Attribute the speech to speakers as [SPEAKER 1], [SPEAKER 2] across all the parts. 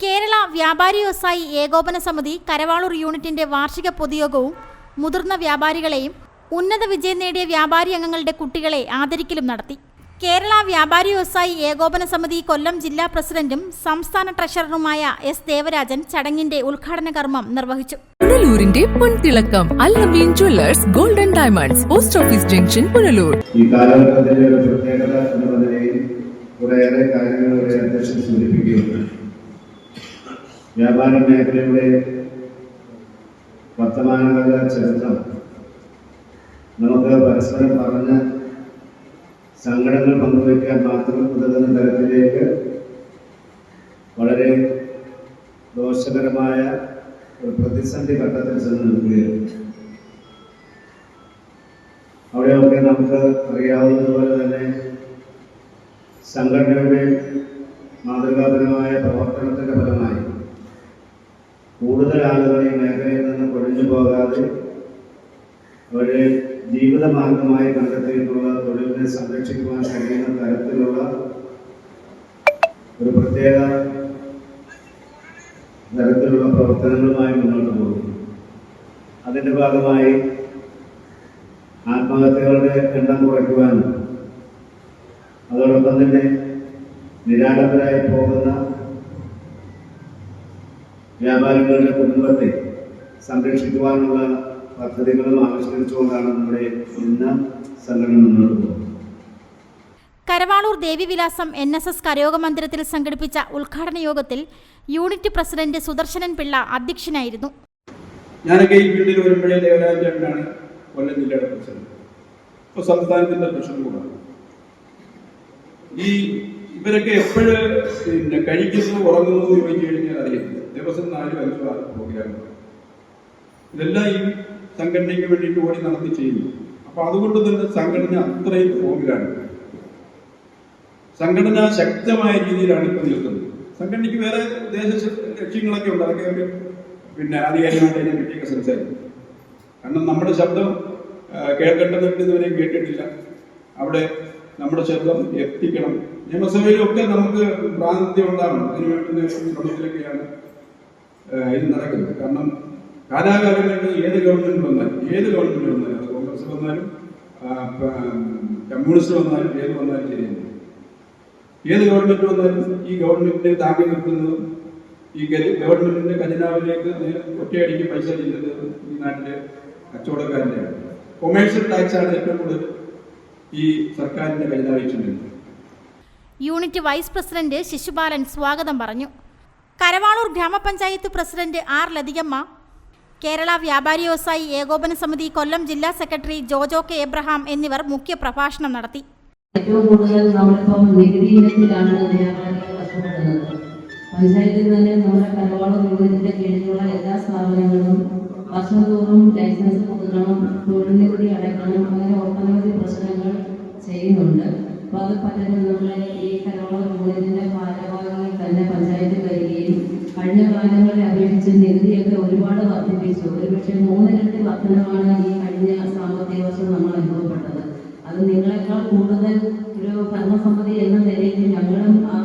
[SPEAKER 1] കേരള വ്യാപാരി വ്യവസായി ഏകോപന സമിതി കരവാളൂർ യൂണിറ്റിന്റെ വാർഷിക പൊതുയോഗവും മുതിർന്ന വ്യാപാരികളെയും ഉന്നത വിജയം നേടിയ വ്യാപാരി അംഗങ്ങളുടെ കുട്ടികളെ ആദരിക്കലും നടത്തി. കേരള വ്യാപാരി വ്യവസായി ഏകോപന സമിതി കൊല്ലം ജില്ലാ പ്രസിഡന്റും സംസ്ഥാന ട്രഷററുമായ എസ് ദേവരാജൻ ചടങ്ങിന്റെ ഉദ്ഘാടന കർമ്മം നിർവഹിച്ചു.
[SPEAKER 2] പുനലൂരിന്റെ പൊൻതിളക്കം Allameen jewellers golden diamonds post office junction Punalur.
[SPEAKER 3] ഈ കാലഘട്ടത്തിന്റെ ഒരു പ്രത്യേകത എന്നുള്ള നിലയിൽ കുറേയേറെ കാര്യങ്ങൾ ഇവിടെ അധ്യക്ഷൻ സൂചിപ്പിക്കുകയുണ്ട് വ്യാപാര മേഖലയുടെ വർത്തമാനകാല ചരിത്രം. നമുക്ക് പരസ്പരം പറഞ്ഞ് സങ്കടങ്ങൾ പങ്കുവയ്ക്കാൻ മാത്രം ഉതകുന്ന തരത്തിലേക്ക് വളരെ ദോഷകരമായ ഒരു പ്രതിസന്ധി ഘട്ടത്തിൽ ചെന്ന് നിൽക്കുകയാണ്. അവിടെയൊക്കെ നമുക്ക് അറിയാവുന്നതുപോലെ തന്നെ സംഘടനയുടെ മാതൃകാപരമായ പ്രവർത്തനത്തിന്റെ ഫലമായി ആളുകൾ ഈ മേഖലയിൽ നിന്ന് കൊഴിഞ്ഞു പോകാതെ അവരുടെ ജീവിതമാർഗമായി കണ്ടെത്തിയിട്ടുള്ള തൊഴിലിനെ സംരക്ഷിക്കുവാൻ കഴിയുന്ന തരത്തിലുള്ള ഒരു പ്രത്യേക തരത്തിലുള്ള പ്രവർത്തനങ്ങളുമായി മുന്നോട്ട് പോകുന്നു. അതിന്റെ ഭാഗമായി ആത്മഹത്യകളുടെ എണ്ണം കുറയ്ക്കുവാനും അതോടൊപ്പം തന്നെ നിരാടകരായി പോകുന്ന വ്യാപാരികളുടെ കുടുംബത്തെ സംരക്ഷിക്കുവാനുള്ള പദ്ധതികളും ആവിഷ്കരിച്ചുകൊണ്ടാണ് നമ്മുടെ ഇന്ന് സംഘടന മുന്നോട്ട് പോകുന്നത്.
[SPEAKER 1] Karavaloor Devivilasam N S S കരയോഗ മന്ദിരത്തിൽ സംഘടിപ്പിച്ച ഉദ്ഘാടന യോഗത്തിൽ യൂണിറ്റ് പ്രസിഡന്റ് സുദർശനൻ പിള്ള അധ്യക്ഷനായിരുന്നു.
[SPEAKER 4] ഞാനൊക്കെ ഈ ഫീൽഡിൽ വരുമ്പോഴേ ദേവരാജാണ് കൊല്ലം ജില്ലയുടെ പ്രസിഡന്റ്. ഇപ്പോൾ സംസ്ഥാനത്തിന്റെ പ്രശ്നം കൂടാണ്. ഈ ഇവരൊക്കെ എപ്പോഴും പിന്നെ കഴിക്കുന്നു ഉറങ്ങുന്നു ചോദിച്ചു കഴിഞ്ഞാൽ അറിയത്തില്ല. ദിവസം നാലും അഞ്ചു ആറ് പ്രോഗ്രാമുകൾ ഇതെല്ലാം ഈ സംഘടനയ്ക്ക് വേണ്ടിയിട്ട് ഓടി നടത്തി ചെയ്യുന്നു. അപ്പൊ അതുകൊണ്ട് തന്നെ സംഘടന അത്രയും ഫോമിലാണ് സംഘടന ശക്തമായ രീതിയിലാണ് ഇപ്പൊ നിൽക്കുന്നത്. സംഘടനയ്ക്ക് വേറെ ദേശ ലക്ഷ്യങ്ങളൊക്കെ ഉണ്ട്. അതൊക്കെ അവർ പിന്നെ ആധികാരികമായിട്ട് അതിനെ പറ്റിയൊക്കെ സംസാരിക്കും. കാരണം നമ്മുടെ ശബ്ദം കേൾക്കേണ്ടതുണ്ട് ഇതുവരെയും കേട്ടിട്ടില്ല. അവിടെ നമ്മുടെ ശബ്ദം എത്തിക്കണം. നിയമസഭയിലൊക്കെ നമുക്ക് പ്രാതിനിധ്യം ഉണ്ടാവണം. അതിനുവേണ്ടി ശ്രമത്തിലൊക്കെയാണ് ഇത് നടക്കുന്നത് കാരണം കാലാകാലങ്ങളിൽ ഏത് ഗവൺമെന്റ് വന്നാലും ഏത് ഗവൺമെന്റ് വന്നാലും അത് കോൺഗ്രസ് വന്നാലും കമ്മ്യൂണിസ്റ്റ് വന്നാലും ഏത് വന്നാലും ശരിയാണ് ഏത് ഗവൺമെന്റ് വന്നാലും ഈ ഗവൺമെന്റിനെ താങ്ങി നിൽക്കുന്നതും ഈ ഗവൺമെന്റിന്റെ ഖജനാവിലേക്ക് ഒറ്റയടിക്ക് പൈസ ചെയ്യുന്നത് ഈ നാട്ടിലെ കച്ചവടക്കാരന്റെയാണ് കൊമേഴ്ഷ്യൽ ടാക്സ് ആണ് ഏറ്റവും കൂടുതൽ ഈ സർക്കാരിന്റെ ഖജനാവിൽ
[SPEAKER 1] യൂണിറ്റ് വൈസ് പ്രസിഡന്റ് ശിശുപാലൻ സ്വാഗതം പറഞ്ഞു. കരവാളൂർ ഗ്രാമപഞ്ചായത്ത് പ്രസിഡന്റ് ആർ ലതികമ്മ കേരള വ്യാപാരി വ്യവസായി ഏകോപന സമിതി കൊല്ലം ജില്ലാ സെക്രട്ടറി ജോജോ കെ എബ്രഹാം എന്നിവർ മുഖ്യ പ്രഭാഷണം നടത്തി.
[SPEAKER 5] ഏറ്റവും കൂടുതൽ നമ്മളിപ്പം നികുതി ഇനത്തിലാണ് പഞ്ചായത്തിൽ തന്നെ നമ്മുടെ കരവാളം യൂണിറ്റിന്റെ കീഴിലുള്ള എല്ലാ സ്ഥാപനങ്ങളും വർഷം തോറും ലൈസൻസ് പുതുക്കണം തൊഴിൽ നികുതി അടയ്ക്കണം അങ്ങനെ ഒട്ടനവധി പ്രശ്നങ്ങൾ ചെയ്യുന്നുണ്ട്. അപ്പൊ അത് പലരും നമ്മുടെ ഈ ഭാരവാഹികൾ തന്നെ പഞ്ചായത്തിൽ വരികയും കഴിഞ്ഞ കാലങ്ങളെ അപേക്ഷിച്ച് നികുതിയൊക്കെ ഒരുപാട് വർദ്ധിപ്പിച്ചു. ഒരുപക്ഷെ മൂന്നിരട്ടി ഈ കഴിഞ്ഞ സാമ്പത്തിക നമ്മൾ അനുഭവപ്പെട്ടത്. അത് നിങ്ങളെക്കാൾ കൂടുതൽ ഒരു ഭരണസമിതി എന്ന നിലയിൽ ഞങ്ങളും ആ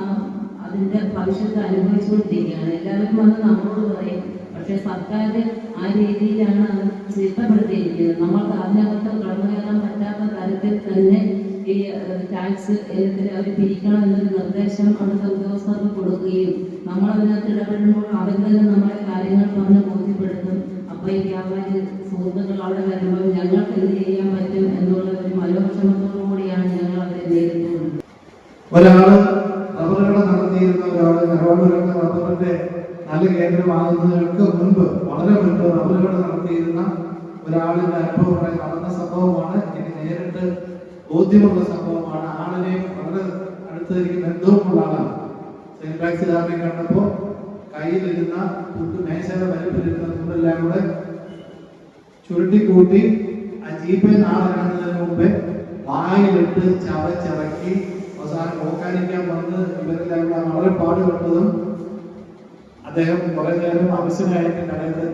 [SPEAKER 5] അതിന്റെ ഭവിഷ്യത്ത് അനുഭവിച്ചുകൊണ്ടിരിക്കുകയാണ്. എല്ലാവരും വന്ന് നമ്മളോട് പറയും. സർക്കാർ ആ രീതിയിലാണ് അത് ചിട്ടപ്പെടുത്തിയിരിക്കുന്നത്. നമ്മൾക്ക് അതിനകത്ത് കടന്നു കയറാൻ പറ്റാത്ത തരത്തിൽ തന്നെ ഈ ടാക്സ് അവർ പിരിക്കണം എന്നൊരു നിർദ്ദേശം അവിടുത്തെ ഉദ്യോഗസ്ഥർക്ക് കൊടുക്കുകയും നമ്മൾ അതിനകത്ത് ഇടപെടുമ്പോൾ അവർ തന്നെ നമ്മളെ കാര്യങ്ങൾ പറഞ്ഞ് ബോധ്യപ്പെടുത്തും. അപ്പൊ ഈ വ്യാപാരി സുഹൃത്തുക്കൾ അവിടെ വരുമ്പോൾ ഞങ്ങൾക്ക് എന്ത് ചെയ്യാൻ പറ്റും എന്നുള്ള ഒരു മനോക്ഷമത്തോടു കൂടിയാണ് ഞങ്ങൾ അവരെ നേരിടുന്നത്
[SPEAKER 6] ഒരാൾ റബ്ബറുകട നടത്തിയിരുന്ന ഒരാൾ കരോടുകളുടെ റബ്ബറിന്റെ നല്ല കേന്ദ്രമാകുന്നതിന് മുൻപ് വളരെ മുൻപ് റബ്ബറുകട നടത്തിയിരുന്ന ഒരാളിന്റെ അനുഭവം ഇവിടെ നടന്ന സംഭവമാണ് എനിക്ക് നേരിട്ട് ബോധ്യമുള്ള സംഭവമാണ്. ആളിനെ വളരെ അടുത്തിരിക്കുന്ന ബന്ധവുമുള്ള ആളാണ്. സെയിൽ ടാക്സുകാരനെ കണ്ടപ്പോ കയ്യിലിരുന്ന ഫുഡ് മേശയുടെ വലുപ്പിലിരുന്ന ഫുഡെല്ലാം കൂടെ ചുരുട്ടിക്കൂട്ടി ആ ജീപ്പിൽ കാണുന്നതിന് മുമ്പേ വായിലിട്ട് ചവച്ചിറക്കി അവസാനം ഓക്കാനിക്കാൻ വന്ന് ഇവരെല്ലാം കൂടെ വളരെ പാടുപെട്ടതും അദ്ദേഹം കുറെ നേരം ആവശ്യമായിട്ട് കടയിൽ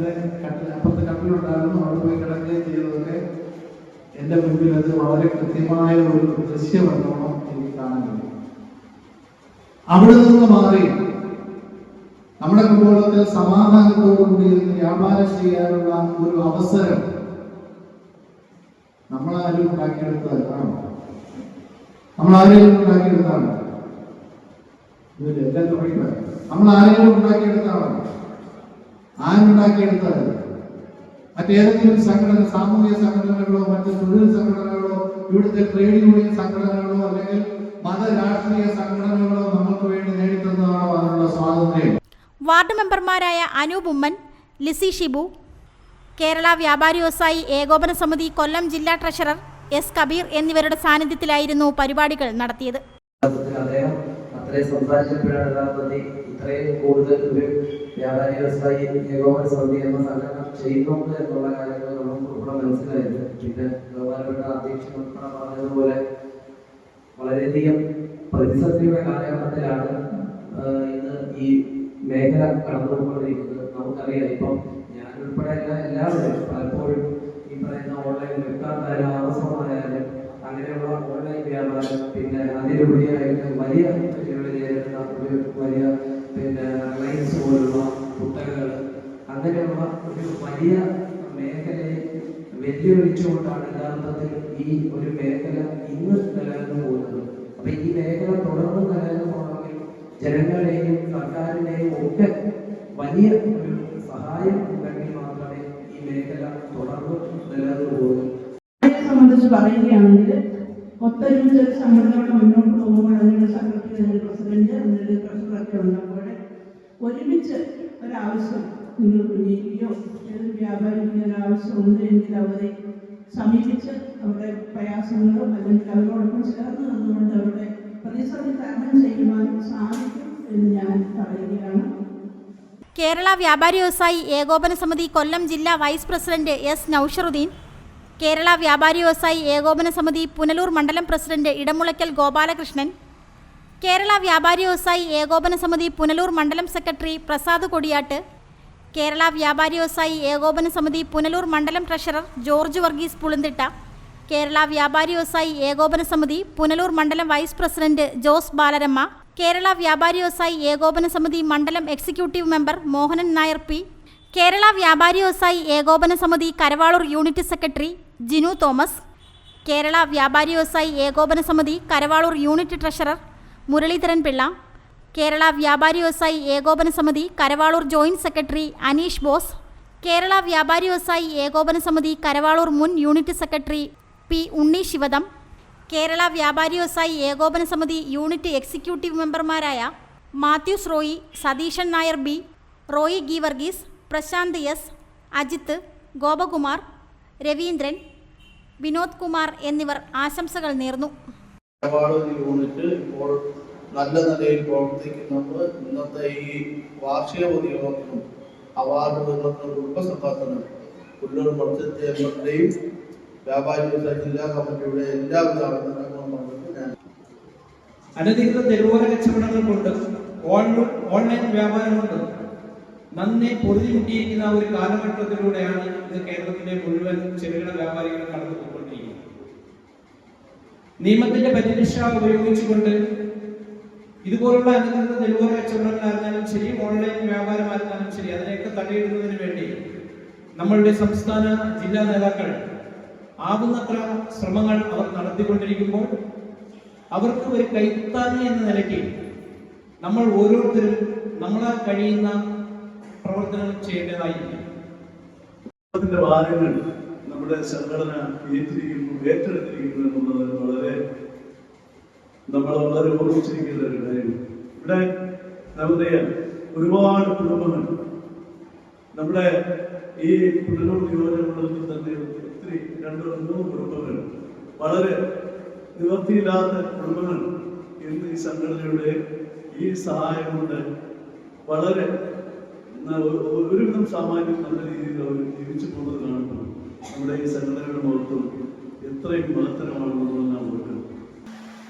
[SPEAKER 6] എന്റെ മുമ്പിൽ അത് വളരെ കൃത്യമായ ഒരു ദൃശ്യമെന്നോണം എനിക്ക് കാണാൻ കഴിയും. അവിടെ നിന്ന് മാറി നമ്മുടെ കുടുംബത്തിൽ സമാധാനത്തോടുകൂടി വ്യാപാരം ചെയ്യാനുള്ള ഒരു അവസരം നമ്മളാരും ഉണ്ടാക്കിയെടുത്തതാണ് നമ്മൾ ആരെങ്കിലും ഉണ്ടാക്കിയെടുത്താണ്? ഇതിൽ എല്ലാം നമ്മൾ ഉണ്ടാക്കിയെടുത്താണ്? ആരുണ്ടാക്കിയെടുത്തത് മറ്റേതെങ്കിലും സംഘടന സാമൂഹിക സംഘടനകളോ മറ്റ് തൊഴിൽ സംഘടനകളോ ഇവിടുത്തെ ട്രേഡ് യൂണിയൻ സംഘടനകളോ അല്ലെങ്കിൽ മത രാഷ്ട്രീയ സംഘടനകളോ നമുക്ക് വേണ്ടി നേടിത്തന്നതാണോ അതിനുള്ള സ്വാതന്ത്ര്യം?
[SPEAKER 1] വാർഡ് മെമ്പർമാരായ അനൂപ് ഉമ്മൻ ലിസി ഷിബു കേരള വ്യാപാരി വ്യവസായി ഏകോപന സമിതി കൊല്ലം ജില്ലാ ട്രഷറർ എസ് കബീർ എന്നിവരുടെ സാന്നിധ്യത്തിലായിരുന്നു പരിപാടികൾ നടത്തിയത്.
[SPEAKER 7] അദ്ദേഹം അത്രയും സംസാരിച്ചപ്പോഴാണ് യഥാർത്ഥത്തിൽ ഇത്രയും കൂടുതൽ ഒരു വ്യാപാരി വ്യവസായി ഏകോപന സമിതി എന്ന സംഘടന ചെയ്യുന്നുണ്ട് എന്നുള്ള കാര്യങ്ങൾ നമുക്ക് ഇവിടെ മനസ്സിലായത് പിന്നെ ബഹുമാനപ്പെട്ട അധ്യക്ഷൻ ഉൾപ്പെടെ പറഞ്ഞതുപോലെ വളരെയധികം പ്രതിസന്ധിയുടെ കാലഘട്ടത്തിലാണ് ഇന്ന് ഈ മേഖല കടന്നുപോയിക്കൊണ്ടിരിക്കുന്നത്. നമുക്കറിയാം ഇപ്പം ഞാൻ ഉൾപ്പെടെ എല്ലാ എല്ലാവരും പലപ്പോഴും ഈ പറയുന്ന ഓൺലൈൻ ഫ്ലിപ്കാർട്ടായാലും ആമസോൺ ആയാലും അങ്ങനെയുള്ള ഓൺലൈൻ വ്യാപാരം പിന്നെ അതിലുപരിയായിട്ട് വലിയ വെല്ലുവിളി നേരിടുന്ന ഒരു വലിയ പിന്നെ റിലയൻസ് പോലുള്ള കുത്തകകൾ അങ്ങനെയുള്ള ഒരു വലിയ മേഖലയെ വെല്ലുവിളിച്ചുകൊണ്ടാണ് യഥാർത്ഥത്തിൽ ഈ ഒരു മേഖല ഇന്ന് നിലനിന്ന് പോകുന്നത്. അപ്പൊ ഈ മേഖല തുടർന്ന് നിലനിന്ന് പോകണമെങ്കിൽ ജനങ്ങളുടെയും സർക്കാരിന്റെയും ഒക്കെ വലിയ ഒരു സഹായം ഉണ്ടെങ്കിൽ മാത്രമേ ഈ മേഖല തുടർന്ന് നിലനിന്ന് പോകുന്നു
[SPEAKER 8] സംബന്ധിച്ച് പറയുകയാണെങ്കിൽ ഒത്തൊരുമിച്ച് ഒരു സംഘടനയോടെ മുന്നോട്ട് പോകുമ്പോൾ സെക്രട്ടറി അതിന്റെ പ്രസിഡന്റ് അതിന്റെ ട്രഷറൊക്കെ ഉള്ളപ്പോൾ ഒരുമിച്ച് ഒരാവശ്യം ഉന്നയിക്കുകയോ ഏതൊരു വ്യാപാരിക്ക് ഒരു ആവശ്യമുണ്ട് എങ്കിൽ അവരെ സമീപിച്ച് അവരുടെ പ്രയാസങ്ങളോ അല്ലെങ്കിൽ അവരോടൊപ്പം ചേർന്ന് നിന്നുകൊണ്ട് അവരുടെ പ്രതിസന്ധി തരണം ചെയ്യുവാൻ സാധിക്കും എന്ന് ഞാൻ പറയുകയാണ്.
[SPEAKER 1] കേരള വ്യാപാരി വ്യവസായി ഏകോപന സമിതി കൊല്ലം ജില്ലാ vice president S Nausharuddeen Kerala വ്യാപാരി വ്യവസായി ഏകോപന സമിതി പുനലൂർ മണ്ഡലം പ്രസിഡന്റ് ഇടമുളയ്ക്കൽ ഗോപാലകൃഷ്ണൻ കേരള വ്യാപാരി വ്യവസായി ഏകോപന സമിതി പുനലൂർ മണ്ഡലം സെക്രട്ടറി പ്രസാദ് കൊടിയാട്ട് കേരള വ്യാപാരി വ്യവസായി ഏകോപന സമിതി പുനലൂർ മണ്ഡലം ട്രഷറർ ജോർജ് വർഗീസ് പുളിന്തിട്ട കേരള വ്യാപാരി വ്യവസായി ഏകോപന സമിതി പുനലൂർ മണ്ഡലം വൈസ് പ്രസിഡന്റ് ജോസ് ബാലരമ്മ കേരള വ്യാപാരി വ്യവസായി ഏകോപന സമിതി മണ്ഡലം executive member Mohanan Nair P Kerala വ്യാപാരി വ്യവസായി ഏകോപന സമിതി കരവാളൂർ യൂണിറ്റ് സെക്രട്ടറി ജിനു തോമസ് കേരള വ്യാപാരി വ്യവസായി ഏകോപന സമിതി കരവാളൂർ യൂണിറ്റ് ട്രഷറർ മുരളീധരൻ പിള്ള കേരള വ്യാപാരി വ്യവസായി ഏകോപന സമിതി കരവാളൂർ ജോയിന്റ് സെക്രട്ടറി അനീഷ് ബോസ് കേരള വ്യാപാരി വ്യവസായി ഏകോപന സമിതി കരവാളൂർ മുൻ unit secretary P Unni Shivadam Kerala വ്യാപാരി വ്യവസായി ഏകോപന സമിതി യൂണിറ്റ് എക്സിക്യൂട്ടീവ് മെമ്പർമാരായ മാത്യൂസ് റോയി സതീശൻ നായർ ബി റോയി ഗി വർഗീസ് പ്രശാന്ത് എസ് അജിത്ത് ഗോപകുമാർ രവീന്ദ്രൻ വിനോദ് കുമാർ എന്നിവർ ആശംസകൾ നേർന്നു.
[SPEAKER 9] യൂണിറ്റ് നല്ല നിലയിൽ പ്രവർത്തിക്കുന്നുണ്ട് ഇന്നത്തെ ഈ വാർഷിക പൊതുയോഗത്തിനും അവാർഡ് വിതരണത്തിനും കുടുംബസംഘത്തിനും പുല്ലൂർ മത്സ്യത്തെ എംഎൽഎയും വ്യാപാരി ജില്ലാ കമ്മിറ്റിയുടെ എല്ലാവിധ അഭിനന്ദനങ്ങളും പങ്കിട്ട് ഞാൻ
[SPEAKER 10] അനധികൃത തെരുവോര കച്ചവടങ്ങൾ കൊണ്ട് ഓൺ- ഓൺലൈൻ വ്യാപാരം കൊണ്ട് നന്നെ പൊറുതിമുട്ടിയിരിക്കുന്ന ഒരു കാലഘട്ടത്തിലൂടെയാണ് ഇന്ന് കേരളത്തിലെ മുഴുവൻ ചെറുകിട വ്യാപാരികൾ കടന്നു പോയിക്കൊണ്ടിരിക്കുന്നത് നിയമത്തിന്റെ പരിരക്ഷ ഉപയോഗിച്ചുകൊണ്ട് ഇതുപോലുള്ള അനധികൃത തെരുവോര കച്ചവടങ്ങളായിരുന്നാലും ശരി ഓൺലൈൻ വ്യാപാരമായിരുന്നാലും ശരി അതിനെയൊക്കെ തടയിടുന്നതിന് വേണ്ടി നമ്മളുടെ സംസ്ഥാന ജില്ലാ നേതാക്കൾ ആകുന്നത്ര ശ്രമങ്ങൾ അവർ നടത്തിക്കൊണ്ടിരിക്കുമ്പോൾ അവർക്ക് ഒരു കൈത്താങ്ങി എന്ന നിലയ്ക്ക് നമ്മൾ ഓരോരുത്തരും നമ്മളാൽ കഴിയുന്ന പ്രവർത്തനങ്ങൾ ചെയ്യേണ്ടതായിരിക്കും
[SPEAKER 11] നമ്മുടെ സംഘടന ഏറ്റെടുത്തിരിക്കുന്നു ഏറ്റെടുത്തിരിക്കുന്നു എന്നുള്ളത് വളരെ നമ്മൾ വളരെ ഓർമ്മിച്ചിരിക്കുന്ന ഒരു കാര്യം ഇവിടെ നമുക്കറിയാം ഒരുപാട് കുടുംബങ്ങൾ. നമ്മുടെ ഈ പുനലൂർ നിയോജകമണ്ഡലത്തിൽ തന്നെ ഒത്തിരി രണ്ടോ മൂന്ന് കുടുംബങ്ങൾ. വളരെ നിവൃത്തിയില്ലാത്ത കുടുംബങ്ങൾ ഇന്ന് ഈ സംഘടനയുടെ ഈ സഹായം കൊണ്ട് വളരെ ഒരുവിധം സാമാന്യം നല്ല രീതിയിൽ അവർ ജീവിച്ചു പോകുന്നത് കാണുമ്പോൾ നമ്മുടെ ഈ സംഘടനയുടെ മഹത്വം എത്രയും മഹത്തരമാണെന്നുള്ളതെല്ലാം ഓർക്കണം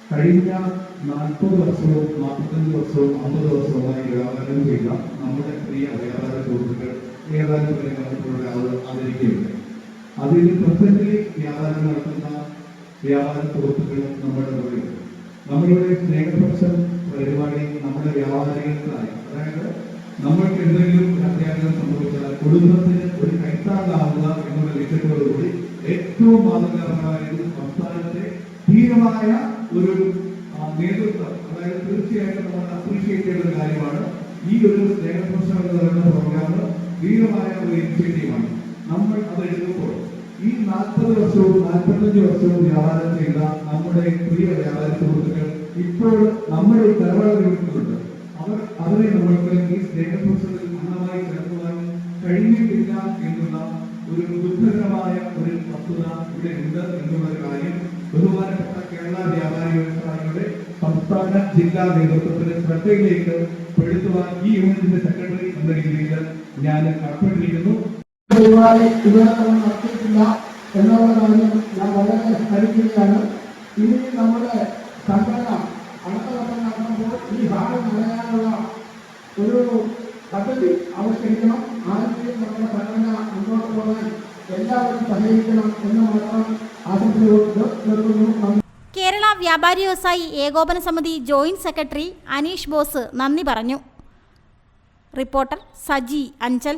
[SPEAKER 6] കഴിഞ്ഞ നാൽപ്പത് വർഷവും നാൽപ്പത്തഞ്ച് വർഷവും അമ്പത് വർഷവുമായി വ്യാപാരം ചെയ്ത നമ്മുടെ പ്രിയ വ്യാപാര സുഹൃത്തുക്കൾ ഏതാനും കാര്യങ്ങളിലൂടെ അവർ ആദരിക്കുകയുണ്ട് അതിൽ പ്രസന്റിൽ വ്യാപാരം നടത്തുന്ന വ്യാപാര സുഹൃത്തുക്കളും നമ്മുടെ കൂടെയുണ്ട് നമ്മളുടെ സ്നേഹപക്ഷം പരിപാടി നമ്മുടെ വ്യാപാരികൾക്കായി. അതായത് നമ്മൾക്ക് എന്തെങ്കിലും അത്യാഗ്രഹം സംഭവിച്ചാൽ കുടുംബത്തിന് ഒരു കൈത്താങ്ങാവുക എന്നുള്ള ലക്ഷ്യത്തോടുകൂടി ഏറ്റവും മാതൃകാപരമായ ഒരു സംസ്ഥാനത്തെ ധീരമായ ഒരു ആ, നേതൃത്വം അതായത് തീർച്ചയായിട്ടും നമ്മൾ അപ്രീഷിയേറ്റ് ചെയ്ത ഒരു കാര്യമാണ്. ഈ ഒരു സ്നേഹപ്രശ്നം എന്ന് പറയുന്ന പ്രോഗ്രാം ധീരമായ ഒരു ഇനിഷ്യേറ്റീവാണ് നമ്മൾ അത് എടുക്കുമ്പോൾ ഈ നാൽപ്പത് വർഷവും നാൽപ്പത്തഞ്ച് വർഷവും വ്യാപാരം ചെയ്ത നമ്മുടെ പ്രിയ വ്യാപാര സുഹൃത്തുക്കൾ ഇപ്പോൾ നമ്മുടെ ഈ യൂണിറ്റുണ്ട് അവർ അവരെ നമ്മൾക്ക് ഈ സ്നേഹപ്രശ്നത്തിൽ പൂർണമായി ചേർക്കുവാൻ കഴിഞ്ഞിട്ടില്ല എന്നുള്ള ഒരു ദുഃഖകരമായ ഒരു വസ്തുത ഇവിടെ ഉണ്ട് എന്നുള്ള കാര്യം ബഹുമാനപ്പെട്ട കേരള വ്യാപാരി വ്യവസായികളുടെ സംസ്ഥാന ജില്ലാ നേതൃത്വത്തിന്റെ ശ്രദ്ധയിലേക്ക് പെടുത്തുവാൻ ഈ യൂണിറ്റിന്റെ സെക്രട്ടറി എന്ന രീതിയിൽ ഞാൻ കടപ്പെട്ടിരിക്കുന്നു.
[SPEAKER 8] നടത്തിയിട്ടില്ല ഞാൻ വളരെ സ്മരിക്കുകയാണ് ഇനി നമ്മുടെ സംഘടന അടുത്ത വർഷം നടക്കുമ്പോൾ ഈ ഭാഗം നിറയാനുള്ള ഒരു പദ്ധതി ആവിഷ്കരിക്കണം ആദ്യം നമ്മുടെ സംഘടന മുന്നോട്ട് പോകാൻ എല്ലാവരും സഹകരിക്കണം എന്ന് മാത്രം ആശംസയോട് നിർത്തുന്നു.
[SPEAKER 1] വ്യാപാരി വ്യവസായി ഏകോപന സമിതി ജോയിന്റ് സെക്രട്ടറി അനീഷ് ബോസ് നന്ദി പറഞ്ഞു. Reporter Saji Anchal.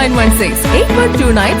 [SPEAKER 2] nine one six eight one two nine six.